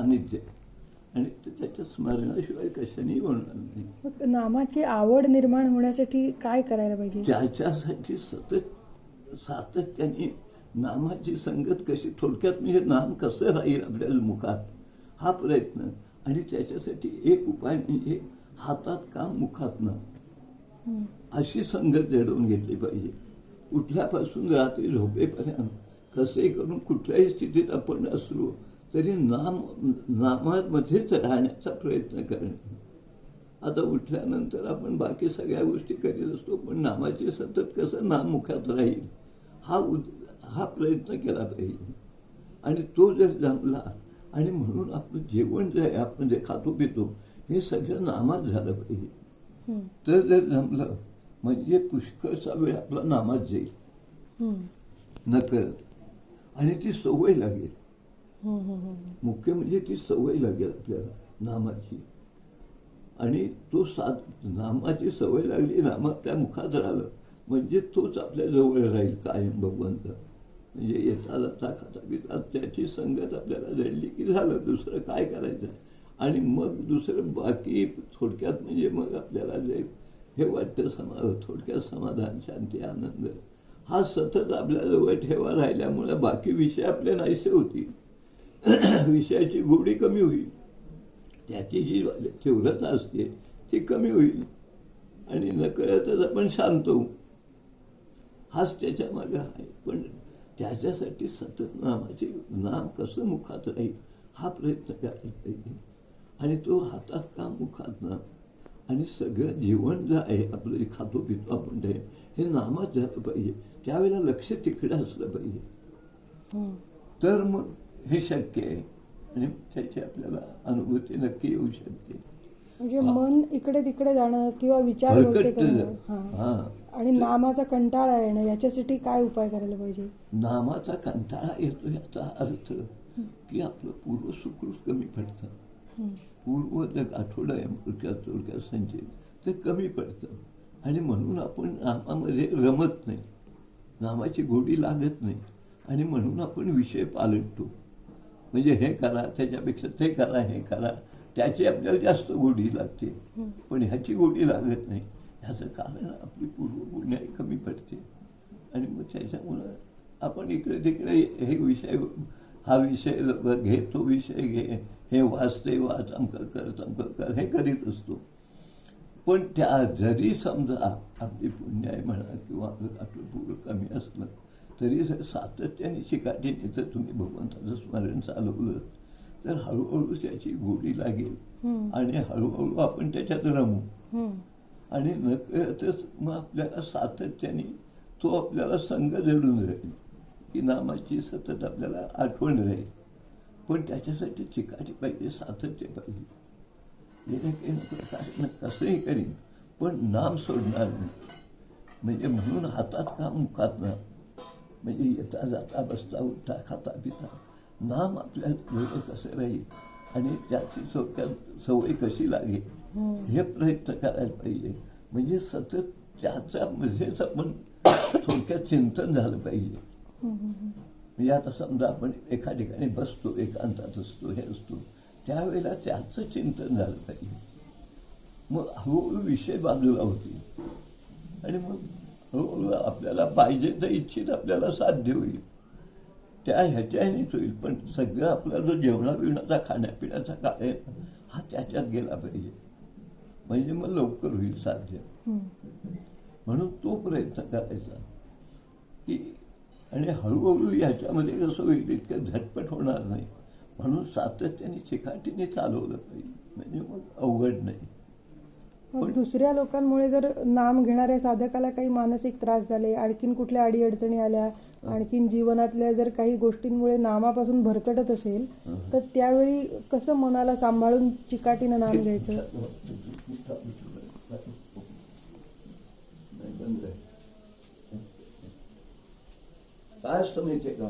आहे आणि त्याच्या स्मरणाशिवाय कशानेही होणार नाही. मग नामाची आवड निर्माण होण्यासाठी काय करायला पाहिजे? त्याच्यासाठी सतत सातत्याने नामाची संगत कशी थोडक्यात म्हणजे नाम कसं राहील आपल्या मुखात? हा प्रयत्न. आणि त्याच्यासाठी एक उपाय म्हणजे हातात काम मुखात ना. अशी संगत जडवून घेतली पाहिजे. उठल्यापासून रात्री झोपेपर्यंत कसे करून कुठल्याही स्थितीत आपण असलो तरी नाम नामामध्येच राहण्याचा प्रयत्न करणे आता उठल्यानंतर आपण बाकी सगळ्या गोष्टी करीत असतो पण नामाची सतत कसं नाम मुखात राहील हा उद- हा प्रयत्न केला पाहिजे आणि तो जर जमला आणि म्हणून आपलं जेवण जे आहे आपण जे खातो पितो हे सगळं नामात झालं पाहिजे. तर जर जमलं म्हणजे पुष्कळचा वेळ आपला नामात जाईल. नकळत आणि ती सवय लागेल. मुख्य म्हणजे ती सवय लागेल आपल्याला नामाची. आणि तो सात नामाची सवय लागली नाम आपल्या मुखात राहिलं म्हणजे तोच आपल्या जवळ राहील कायम भगवंत. म्हणजे येता जाता खाता पिता त्याची संगत आपल्याला जडली की झालं दुसरं काय करायचं? आणि मग दुसरं बाकी थोडक्यात म्हणजे मग आपल्याला जे हे वाटतं समा थोडक्यात समाधान शांती आनंद हा सतत आपल्याजवळ ठेवा राहिल्यामुळे बाकी विषय आपले नाहीसे होतील. विषयाची गोडी कमी होईल. त्याची जी तीव्रता असते ती कमी होईल. आणि नकळतच आपण शांत होऊ. हाच त्याच्यामागे आहे. पण त्याच्यासाठी सतत नामाचे नाम कसं मुखात राहील हा प्रयत्न करायला पाहिजे. आणि तो हातात काम मुखात नाम आणि सगळं जीवन जे आहे आपलं जे खातो पितो आपण ते हे नामात झालं पाहिजे. त्यावेळेला लक्ष तिकडे असलं पाहिजे. तर मग हे शक्य आहे. आणि त्याची आपल्याला अनुभूती नक्की येऊ शकते. म्हणजे मन इकडे तिकडे जाणं किंवा विचार करणं. हा. हा. आणि नामाचा कंटाळा येणं याच्यासाठी काय उपाय करायला पाहिजे? नामाचा कंटाळा येतो याचा अर्थ की आपलं पूर्व सुकृत कमी पडतं. हं. पूर्व जे आठवडं आहे थोडक्यात थोडक्यात संचित ते कमी पडतं. आणि म्हणून आपण नामामध्ये रमत नाही. नामाची गोडी लागत नाही. आणि म्हणून आपण विषय पालटतो. म्हणजे हे करा त्याच्यापेक्षा ते करा हे करा. त्याची आपल्याला जास्त गोडी लागते. पण ह्याची गोडी लागत नाही. ह्याचं कारण आपली पूर्वपुण्य कमी पडते. आणि मग त्याच्यामुळं आपण इकडे तिकडे हे विषय हा विषय घे तो विषय घे. हे वाचते वाच अमकं कर तमकं कर हे करीत असतो. पण त्या जरी समजा आपली पुण्याय म्हणा किंवा आपलं आपलं पूर्व कमी असलं तरी जर सातत्याने शिकाटीने जर तुम्ही भगवंताचं स्मरण चालवलं तर हळूहळू त्याची गोडी लागेल. आणि हळूहळू आपण त्याच्यात रमू. आणि नकळतच मग आपल्याला सातत्याने तो आपल्याला संघ जडून राहील की नामाची सतत आपल्याला आठवण राहील पण त्याच्यासाठी चिकाटी पाहिजे सातत्य पाहिजे काही कसंही करीन पण नाम सोडणार नाही म्हणजे म्हणून हातात काम मुखात ना म्हणजे येता जाता बसता उठता खाता पिता नाम आपल्याला जवळ कसं राहील आणि त्याची थोडक्यात सवय कशी लागेल हे प्रयत्न करायला पाहिजे म्हणजे सतत त्याचा त्याच्यामध्येच आपण थोडक्यात चिंतन झालं पाहिजे म्हणजे आता समजा आपण एका ठिकाणी बसतो एकांतात असतो हे असतो त्यावेळेला त्याचं चिंतन झालं पाहिजे मग हळूहळू विषय बाजूला होतील आणि मग हळूहळू आपल्याला पाहिजे तर इच्छित आपल्याला साध्य होईल. त्या ह्याच्यानेच होईल. पण सगळं आपला जो जेवणा बिवणाचा खाण्यापिण्याचा काळ आहे हा त्याच्यात गेला पाहिजे. म्हणजे मग लवकर होईल साध्य. म्हणून तो प्रयत्न करायचा. की आणि हळूहळू याच्यामध्ये कसं होईल इतकं झटपट होणार नाही. म्हणून सातत्याने चिकाटीने चालवलं पाहिजे. म्हणजे मग अवघड नाही. दुसऱ्या लोकांमुळे जर नाम घेणाऱ्या साधकाला काही मानसिक त्रास झाले आणखीन कुठल्या अडीअडचणी आल्या आणखीन जीवनातल्या जर काही गोष्टींमुळे नामापासून भरकटत असेल तर त्यावेळी कसं मनाला सांभाळून चिकाटीनं नाम घ्यायचं? काय असतं माहितीये का?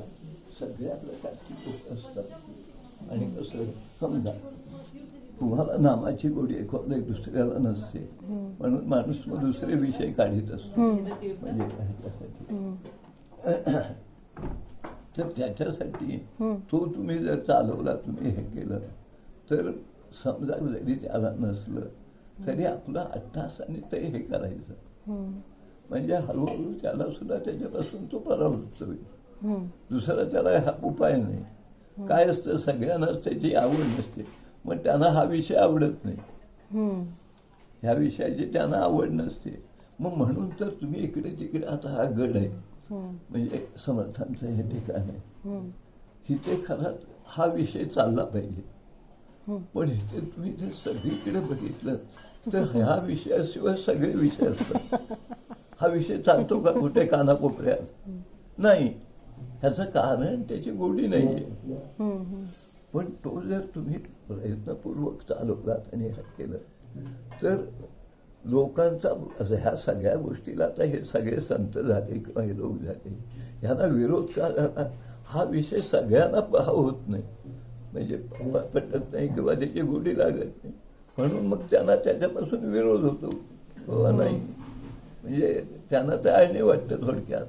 सगळ्या प्रकारची असतात. आणि कसं समजा तुम्हाला नामाची गोडी एखाद्या दुसऱ्याला नसते. म्हणून माणूस मग दुसरे विषय काढीत असतो. म्हणजे ह्याच्यासाठी. तर त्याच्यासाठी. तो तुम्ही जर चालवला तुम्ही हे केलं तर समजा जरी त्याला नसलं तरी आपलं अट्टासाने ते हे करायचं. म्हणजे हळूहळू त्याला सुद्धा त्याच्यापासून तो परावृत्त होईल. दुसरा त्याला हा उपाय नाही काय असतं सगळ्यांनाच त्याची आवड नसते मग त्यांना हा विषय आवडत नाही. ह्या विषयाची त्यांना आवड नसते मग म्हणून तर तुम्ही इकडे तिकडे आता हा गड आहे. म्हणजे समर्थांचं हे ठिकाण आहे हं. इथे खरंच हा विषय चालला पाहिजे. पण इथे तुम्ही ते सगळीकडे बघितलं तर ह्या विषयाशिवाय सगळे विषय असतात हा विषय चालतो का कुठे कानाकोपऱ्यात नाही ह्याचं कारण त्याची गोडी नाहीये. पण तो जर तुम्ही प्रयत्नपूर्वक चालवलात आणि हे केलं. तर लोकांचा असं ह्या सगळ्या गोष्टीला आता हे सगळे संत झाले किंवा हे लोक झाले ह्यांना विरोध का झाला हा विषय सगळ्यांना पहा होत नाही. म्हणजे पटत नाही किंवा त्याची गोडी लागत नाही. म्हणून मग त्यांना त्याच्यापासून विरोध होतो. किंवा नाही. म्हणजे त्यांना तर आळणी वाटतं थोडक्यात.